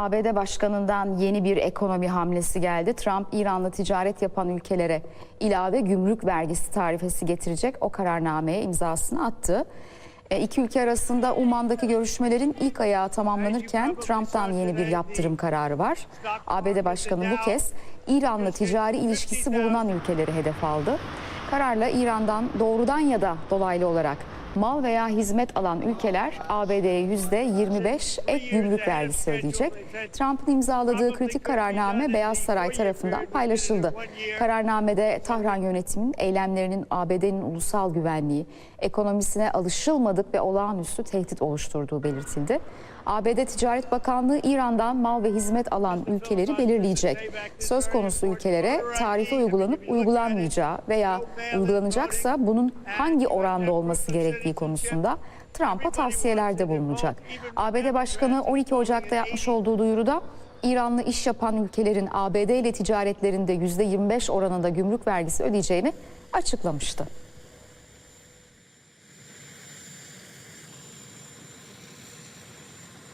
ABD Başkanı'ndan yeni bir ekonomi hamlesi geldi. Trump, İran'la ticaret yapan ülkelere ilave gümrük vergisi tarifesi getirecek o kararnameye imzasını attı. E, İki ülke arasında Umman'daki görüşmelerin ilk ayağı tamamlanırken Trump'tan yeni bir yaptırım kararı var. ABD Başkanı bu kez İran'la ticari ilişkisi bulunan ülkeleri hedef aldı. Kararla İran'dan doğrudan ya da dolaylı olarak mal veya hizmet alan ülkeler ABD'ye %25 ek gümrük vergisi ödeyecek. Trump'ın imzaladığı kritik kararname Beyaz Saray tarafından paylaşıldı. Kararnamede Tahran yönetiminin eylemlerinin ABD'nin ulusal güvenliği, ekonomisine alışılmadık ve olağanüstü tehdit oluşturduğu belirtildi. ABD Ticaret Bakanlığı İran'dan mal ve hizmet alan ülkeleri belirleyecek. Söz konusu ülkelere tarife uygulanıp uygulanmayacağı veya uygulanacaksa bunun hangi oranda olması gerektiği konusunda Trump'a tavsiyelerde bulunacak. ABD Başkanı 12 Ocak'ta yapmış olduğu duyuruda İranlı iş yapan ülkelerin ABD ile ticaretlerinde %25 oranında gümrük vergisi ödeyeceğini açıklamıştı.